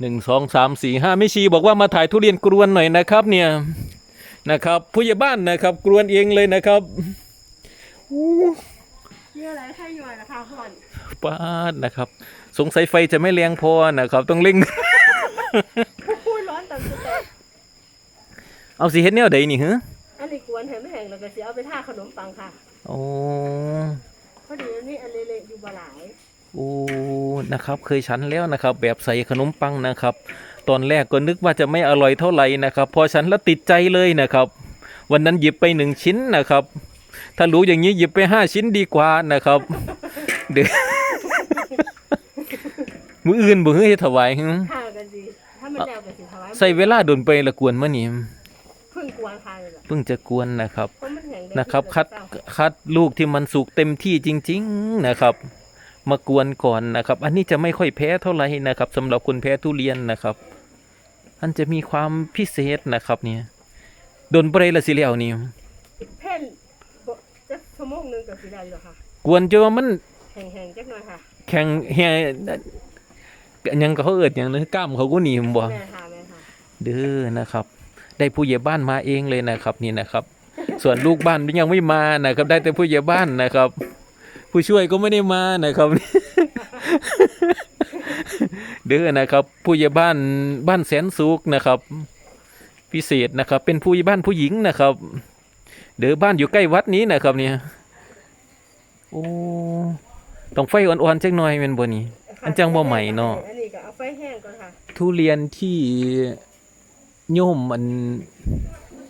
หนึ่งสองสามสี่ห้าไม่ชีบอกว่ามาถ่ายทุเรียนกรวนหน่อยนะครับ เนี่ยนะครับผู้ใหญ่บ้านนะครับ กรวนเองเลยนะครับอู้มีอะไรให้หน่อยนะคะพ่อนป้าดนะครับ สงสัยไฟจะไม่แรงพอนะครับ ต้องเร่งพูดร้อนตามสเต็ปเอาสิเฮ็ดแนวใดนี่ฮะอันนี้กวนแห้งไม่แห้งแล้วก็สิเอาไปท่าขนมปังค่ะโอ้พอดีอันนี้อันเละๆอยู่บ่หลายโอ้ นะครับ เคยฉันแล้วนะครับ แบบใส่ขนมปังนะครับ ตอนแรกก็นึกว่าจะไม่อร่อยเท่าไหร่นะครับ พอฉันแล้วติดใจเลยนะครับ วันนั้นหยิบไปหนึ่งชิ้นนะครับ ถ้ารู้อย่างนี้หยิบไปห้าชิ้นดีกว่านะครับเดี๋ยวมืออื่นบ่เฮ้ยถวายหึท่ากันสิถ้ามันแนวกันสิถวายใส่เวลาโดนไปละกวนมื่อนี้เพิ่งกวนค่ะเลยล่ะเพิ่งจะกวนนะครับเพราะมันแห้งได้นะครับที่คัดเกิดคัดลูกที่มันสุกเต็มที่จริง ๆ นะครับ มากวนก่อนนะครับ อันนี้จะไม่ค่อยแพ้เท่าไหร่นะครับสำหรับคนแพ้ทุเรียนนะครับ อันจะมีความพิเศษนะครับเนี่ยโดนเปรย์ละสิแล้วนี่เพ่นบ่จักชั่วโมงหนึงก็สิได้แล้วค่ะกวนจนว่ามันแห้งๆจักหน่อยค่ะแข็งแฮยังก็เขาเอิดอย่างนึงกล้ามเขาก็หนีมบ่แม่ค่ะแม่ค่ะเด้อนะครับ ได้ผู้ใหญ่บ้านมาเองเลยนะครับนี่นะครับ ส่วนลูกบ้านยังไม่มานะครับ ได้แต่ผู้ใหญ่บ้านนะครับ ผู้ช่วยก็ไม่ได้มานะครับ เด้อนะครับ ผู้ใหญ่บ้านบ้านแสนสุขนะครับ พิเศษนะครับ เป็นผู้ใหญ่บ้านผู้หญิงนะครับ เด้อบ้านอยู่ใกล้วัดนี้นะครับ เนี่ยโอ้ต้องไฟอ่อนๆจักหน่อยแม่นบ่นี่อันจังบ่ใหม่เนาะอันนี้ก็เอาไฟแห้งก่อนค่ะ ทุเรียนที่โยมมัน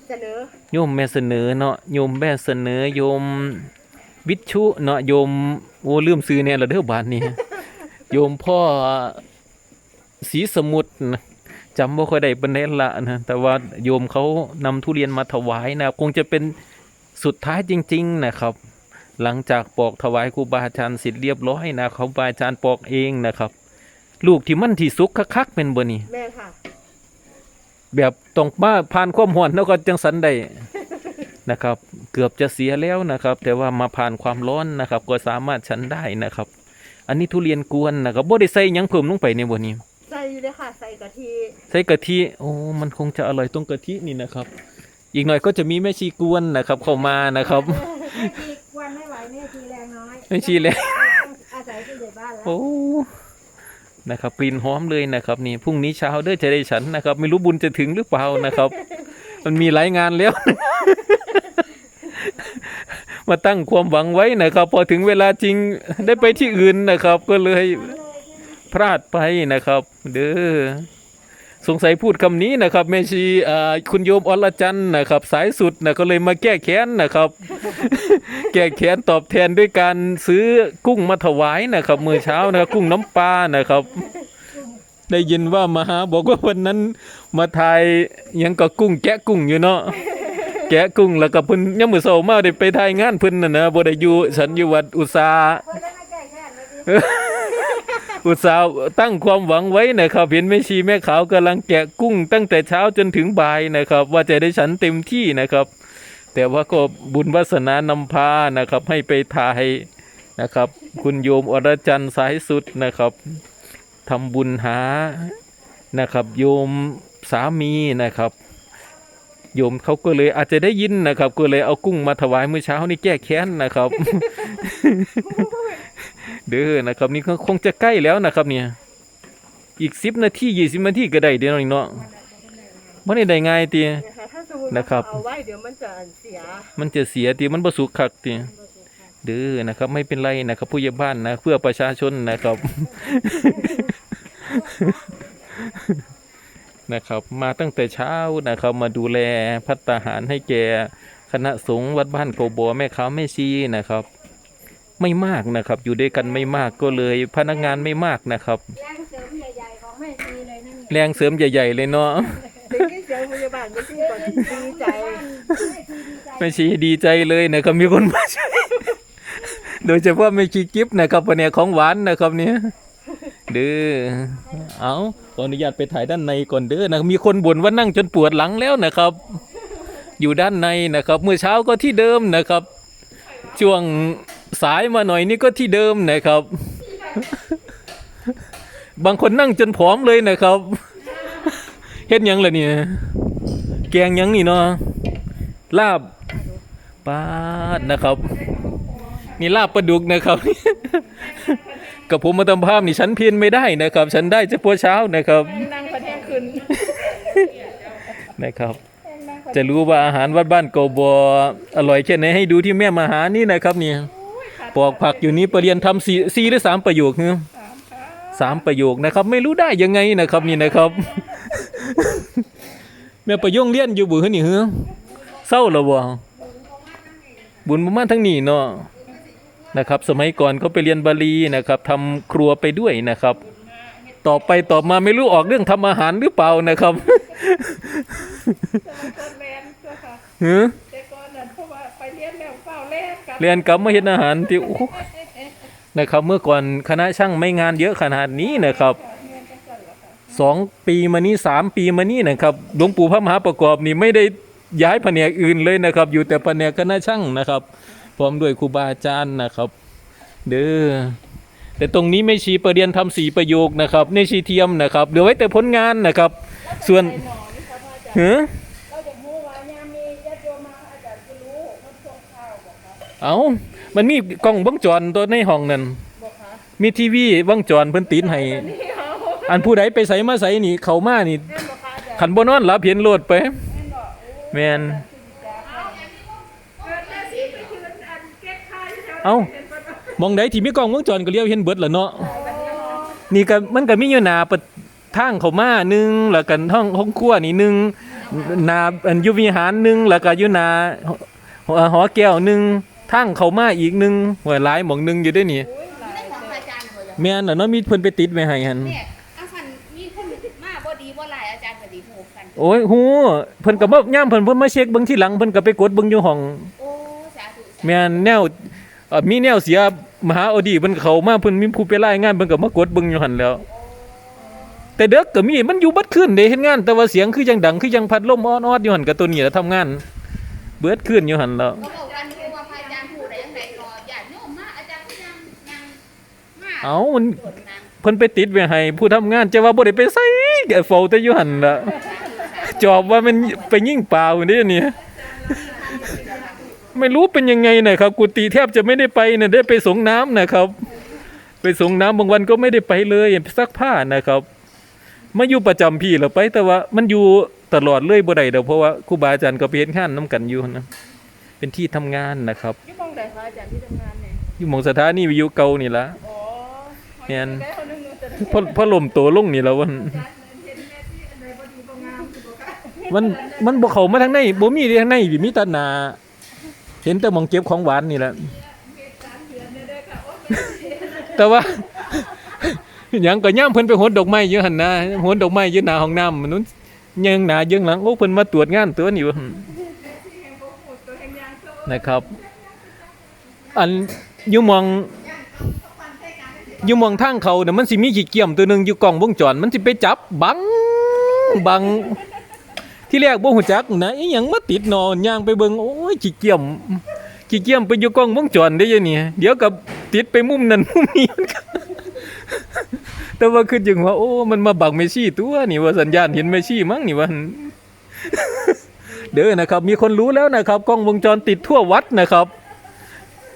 เสนอโยมแม่เสนอเนาะโยมแม่เสนอโยม วิชุเนาะโยมโอ้ลืมซื้อเนี่ยละเด้อบาทนี้โยมพ่อศรีสมุทรนะจำบ่ค่อยได้ปานใดละนะแต่ว่าโยมเขานำทุเรียนมาถวายนะคงจะเป็นสุดท้ายจริง ๆ นะครับ หลังจากปอกถวายครูบาอาจารย์เสร็จเรียบร้อยนะเขาบาอาจารย์ปอกเองนะครับ ลูกที่มันที่สุกคักๆเป็นบ่นี่แม่ค่ะ แบบต้องมาผ่านความหวนแล้วก็จังสันได้ นะครับ เกือบจะเสียแล้วนะครับ แต่ว่ามาผ่านความร้อนนะครับ ก็สามารถฉันได้นะครับ อันนี้ทุเรียนกวนนะครับบ่ได้ใส่หยังเพิ่มลงไปในบนนี้ใส่อยู่เลยค่ะใส่กะทิใส่กะทิโอ้มันคงจะอร่อยตรงกะทินี่นะครับ อีกหน่อยก็จะมีแม่ชีกวนนะครับเข้ามานะครับแม่ทีกวนไม่ไหวแม่ทีแรงน้อยแม่ชีแล้วอาศัยผู้ใหญ่บ้านแล้วโอ้นะครับกลิ่นหอมเลยนะครับนี่พรุ่งนี้เช้าเด้อจะได้ฉันนะครับ ไม่รู้บุญจะถึงหรือเปล่านะครับ มันมีหลายงานแล้ว มาตั้งความหวังไว้นะครับ พอถึงเวลาจริงได้ไปที่อื่นนะครับ ก็เลยพลาดไปนะครับ เด้อสงสัยพูดคำนี้นะครับแม่ชีคุณโยมอรจันนะครับ สายสุดนะก็เลยมาแก้แค้นนะครับ แก้แค้นตอบแทนด้วยการซื้อกุ้งมาถวายนะครับมื้อเช้านะครับกุ้งน้ำปลานะครับ ได้ยินว่ามาหาบอกว่าวันนั้นมาทายยังก็กุ้งแกะกุ้งอยู่เนาะ แกะกุ้งแล้วก็เพิ่นยามมื้อเช้ามาได้ไปทายงานเพิ่นน่ะนะบ่ได้อยู่ฉันอยู่วัดอุตสาอุตสาห์ตั้งความหวังไว้นะครับเห็นแม่ชีแม่ขาวกำลังแกะกุ้ง ตั้งแต่เช้าจนถึงบ่ายนะครับ ว่าจะได้ฉันเต็มที่นะครับ แต่ว่าก็บุญวาสนานำพานะครับ ให้ไปทายนะครับ คุณโยมอรจันทร์สายสุดนะครับทำบุญหานะครับ โยมสามีนะครับ โยมเขาก็เลยอาจจะได้ยินนะครับ ก็เลยเอากุ้งมาถวายเมื่อเช้านี่แก้แค้นนะครับ เด้อนะครับ นี่ก็คงจะใกล้แล้วนะครับ เนี่ย อีกสิบนาทียี่สิบนาทีก็ได้เดี๋ยวนี้เนาะมันได้ได้ง่ายตีนะคะถ้าสมมตินะครับเอาไว้เดี๋ยวมันจะเสีย มันจะเสียตีมันบ่สุกคักตีเด้อนะครับ ไม่เป็นไรนะครับ ผู้ใหญ่บ้านนะ เพื่อประชาชนนะครับ นะครับ มาตั้งแต่เช้านะครับมาดูแลพัตตาหารให้แก่คณะสงฆ์วัดบ้านโกบัวแม่ค้าแม่ชีนะครับ ไม่มากนะครับ อยู่ด้วยกันไม่มากก็เลยพนักงานไม่มากนะครับ แรงเสริมใหญ่ๆของแม่ชีเลยนั่นแรงเสริมใหญ่ ๆ เลยเนาะถึงที่เสียงพยาบาลไม่ที่ก่อนดีใจแม่ชีดีใจเลยนะครับมีคนมาช่วยโดยเฉพาะแม่ชีกิฟนะครับวันนี้ของหวานนะครับเนี่ยเด้อ เอาขออนุญาตไปถ่ายด้านในก่อนเด้อนะมีคนบ่นว่านั่งจนปวดหลังแล้วนะครับ อยู่ด้านในนะครับเมื่อเช้าก็ที่เดิมนะครับ ช่วงสายมาหน่อยนี่ก็ที่เดิมนะครับ บางคนนั่งจนผอมเลยนะครับเฮ็ดยังล่ะเนี่ยแกงยังนี่เนาะลาบปาดนะครับ นี่ลาบปลาดุกนะครับ กับผมมาทำภาพนี่ฉันเพียนไม่ได้นะครับ ฉันได้เฉพาะเช้านะครับนั่งประแทงขึ้นนะครับ จะรู้ว่าอาหารวัดบ้านเกาบออร่อยแค่ไหนให้ดูที่แม่มาหานี่นะครับเนี่ยปอกผักอยู่นี้ประเรียนทำสี่สี่หรือสามประโยคเนี่ยสามประโยคนะครับ ไม่รู้ได้ยังไงนะครับนี่นะครับแม่ประโยงเลี้ยนอยู่บุหนี่เฮ้อเศร้าแล้วบ่บุญประมาณทั้งนี้เนาะ นะครับสมัยก่อนเขาไปเรียนบาลีนะครับทำครัวไปด้วยนะครับ ต่อไปต่อมาไม่รู้ออกเรื่องทำอาหารหรือเปล่านะครับต้นแมนเจ้าค่ะเฮ้อแต่ก่อนนั้นเพราะว่าไปเรียนแล้วเฝ้าแลกกันเรียนกลับมาเห็นอาหารที่โอ้โหนะครับเมื่อก่อนคณะช่างไม่งานเยอะขนาดนี้นะครับสองปีมานี้สามปีมานี้นะครับหลวงปู่พระมหาประกอบนี่ไม่ได้ย้ายแผนกอื่นเลยนะครับ อยู่แต่แผนกคณะช่างนะครับ พร้อมด้วยครูบาอาจารย์นะครับ เด้อแต่ตรงนี้ไม่ชีประเรียนทำสีประโยคนะครับในชีเทียมนะครับเหลือไว้แต่ผลงานนะครับ ส่วนเฮ้อเราจะรู้ว่ายามมีญาติโยมมาอาจารย์จะรู้มันส่งข่าวบอกค่ะเอามันมีกล้องวงจรตัวในห้องนั่นมีทีวีวงจรเพิ่นติดให้อันผู้ใดไปใส่มาใส่นี่เขามานี่ขันบ่นอนหลับเห็นโลดไปแมน เกิดแม่สีไปคืนอันเก็บค่าที่แถว เอ้าเห็นปะมองใดที่มีกล้องวงจรก็เลี้ยวเห็นเบิดล่ะเนาะนี่ก็มันก็มีอยู่หน้าเปิดทางเข้ามาหนึงแล้วกันห้องห้องครัวนี่หนึงหน้าอันอยู่วิหารหนึงแล้วก็อยู่หน้าหอหอแก้วหนึงทางเข้ามาอีกหนึงหัวหลายหม่องหนึงอยู่เด้วยนี่ไม่ของอาจารย์เขาจะแม่นน่ะเนาะมีเพิ่นไปติดไว้ให้หั่นเนี่ยอาสันมีคนมาบ่ดีบ่หลายอาจารย์ก็ดีหูกันโอ้ยฮู้เพิ่นก็บ่ย่ามเพิ่นเพิ่นมาเช็คเบิ่งที่หลังเพิ่นก็ไปกดเบิ่งอยู่ห้องโอ้สาธุสาธุแม่นแนว เอ่อมีแนวเสียมหาอดีเพิ่นเขามาเพิ่นมีผู้ไปรายงานเพิ่นก็มากดเบิ่งอยู่หั่นแล้ว แต่เด็กก็มีมันอยู่บัดคืนเด้เฮ็ดงาน แต่ว่าเสียงคือจังดังคือจังพัดลมออดๆอยู่หั่นก็ตัวนี้ล่ะทำงาน เบิดคืนอยู่หั่นแล้ว เขาบอกกันคือว่าพระอาจารย์ผู้ใดจังไดก็ญาติโยมมาอาจารย์ก็ยังยังมาเอ้ามัน คนนางเพิ่นไปติดไว้ให้ผู้ทำงานจะว่าบ่ได้ไปไสก็เฝ้าแต่อยู่หั่นล่ะจอบว่ามันไปยิงเปล่าเด้เนี่ย ไม่รู้เป็นยังไงนะครับ กุฏิแทบจะไม่ได้ไปน่ะได้ไปสงน้ำนะครับ ไปสงน้ำบางวันก็ไม่ได้ไปเลยซักผ้านะครับมาอยู่ประจำพี่เราไปแต่ว่ามันอยู่ตลอดเลยบ่ได้ดอกเพราะว่าครูบาอาจารย์ก็ไปเฮ็ดงานนํกันอยู่นะเป็นที่ทำงานนะครับยี่มองใดคะอาจารย์ที่ทำงานเนี่ยอยู่หมองสถานีวิทยุเก่านี่ละอ๋อแม่นได้คนหนึงหนูจะได้พอพอลมโตลงนี่แล้ววันเห็นแม่ที่อันใดบ่ดีบ่งามคือบ่ค่ะมันมันบ่เข้ามาทางในบ่มีทางในมีแต่หนา เห็นแต่หมองเก็บของหวานนี่แหละแต่ว่าหยังก็ย่ามเพิ่นไปโหนดอกไม้อยู่หั่นนะโหนดอกไม้อยู่หน้าห้องน้ำมันนู้นยังหน้ายังหลังโอ้เพิ่นมาตรวจงานตัวนี่ว่านะครับ อันอยู่หมองอยู่หมองทางเขาน่ะมันสิมีขี้เกียมตัวหนึงอยู่กล้องวงจรมันสิไปจับบังบัง ที่แรกบ่ฮู้จักนะอีหยังมาติดนอนย่างไปเบิ่งโอ้ยขี้เกียมขี้เกียมไปอยู่กล้องวงจรได้ยังนี่เดี๋ยวกับติดไปมุมนั้นมุมนี้แต่ว่าคือจึงว่าโอ้มันมาบังเมซี่ตัวนี่ว่าสัญญาณเห็นเมซี่มั้งนี่ว่าเด้อนะครับ มีคนรู้แล้วนะครับ กล้องวงจรติดทั่ววัดนะครับ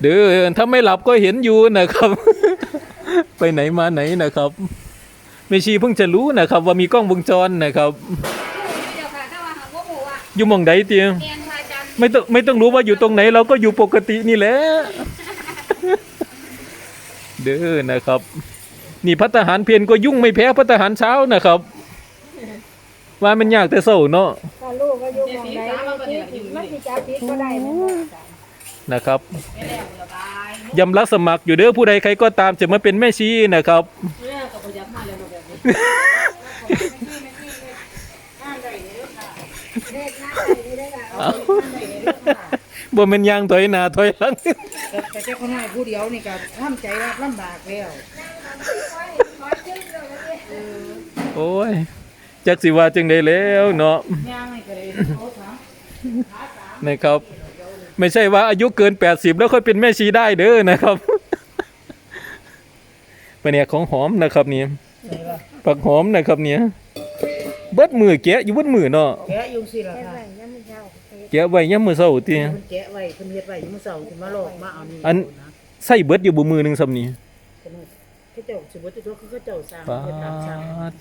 เด้อถ้าไม่หลับก็เห็นอยู่นะครับ ไปไหนมาไหนนะครับเมชีเพิ่งจะรู้นะครับ ว่ามีกล้องวงจรนะครับ อะอยู่หมองใดเตียงเรียนพระอาจารย์ไม่ต้องไม่ต้องรู้ว่าอยู่ตรงไหน เราก็อยู่ปกตินี่แหละ เด้อนะครับ นี่พัฒหารเพียนก็ยุ่งไม่แพ้พัฒหารเช้านะครับ ว่ามันยากแต่เศร้าเนาะถ้าลูกก็อยู่หมองใดที่มันสิจับผิดก็ได้แม่นบ่อาจารย์นะครับยำรับสมัครอยู่เด้อผู้ใดใครก็ตามจะมาเป็นแม่ชีนะครับเลขหน้าใดนี่ได้ค่ะเอาเลขหน้าใดนี่ได้ค่ะ บ่แม่นยางถอยหน้าถอยหลังแต่เจ้าคนน้อยผู้เดียวนี่ก็ทำใจรับลำบากแล้วโอ้ยจักสิว่าจังไดแล้วเนาะย่างนี่ก็เลยเขาถามนะครับ ไม่ใช่ว่าอายุเกิน 80 แล้วค่อยเป็นแม่ชีได้เด้อนะครับเป็นเนี่ยของหอมนะครับนี่ผักหอมนะครับเนี่ยเบิดมือแกะอยู่เบิดมือเนาะแกะอยู่สิล่ะแค่ค่ะ ไหนยังไม่เท่าเฮ็ดแกะไว้ยามมื้อเช้าติเพิ่นแกะไว้เพิ่นเฮ็ดไว้อยู่มื้อเช้าสิมาลอกมาเอานี่อันใส่เบิดอยู่บ่มือหนึงซำนี้เขาเจ้าสิบ่จะตัวเขาเจ้าสร้างปาเฮ็ดตามสร้างด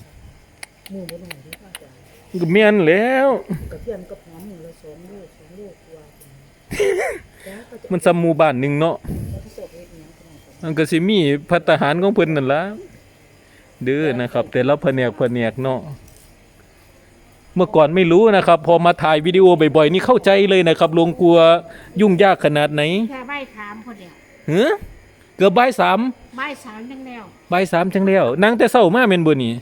หมู่บ่น้อยเด้อค่ะอาจารย์ก็แม่นแล้วกระเทียมกับหอมหมู่ละ2โล2โลกว่าจ้าก็จะมันซ้ำหมู่บ้านหนึงเนาะเขาเจ้าเฮ็ดหยังกันมันก็สิมีพัฒหารของเพิ่นนั่นล่ะเด้อนะครับ แต่ละแผนกแผนกเนาะ เมื่อก่อนไม่รู้นะครับ พอมาถ่ายวิดีโอบ่อยๆ นี่เข้าใจเลยนะครับลงกลัวยุ่งยากขนาดไหนแค่ใบถามคนเดียวเฮ้อเกือบบ่ายสามใบสามจังแล้วบ่ายสามจังแล้วนั่งแต่เช้ามาแม่นบ่นี่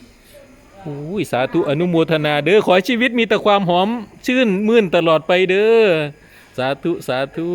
โอ้ยสาธุอนุโมทนาเด้อขอให้ชีวิตมีแต่ความหอมชื่นมื่นตลอดไปเด้อสาธุสาธุ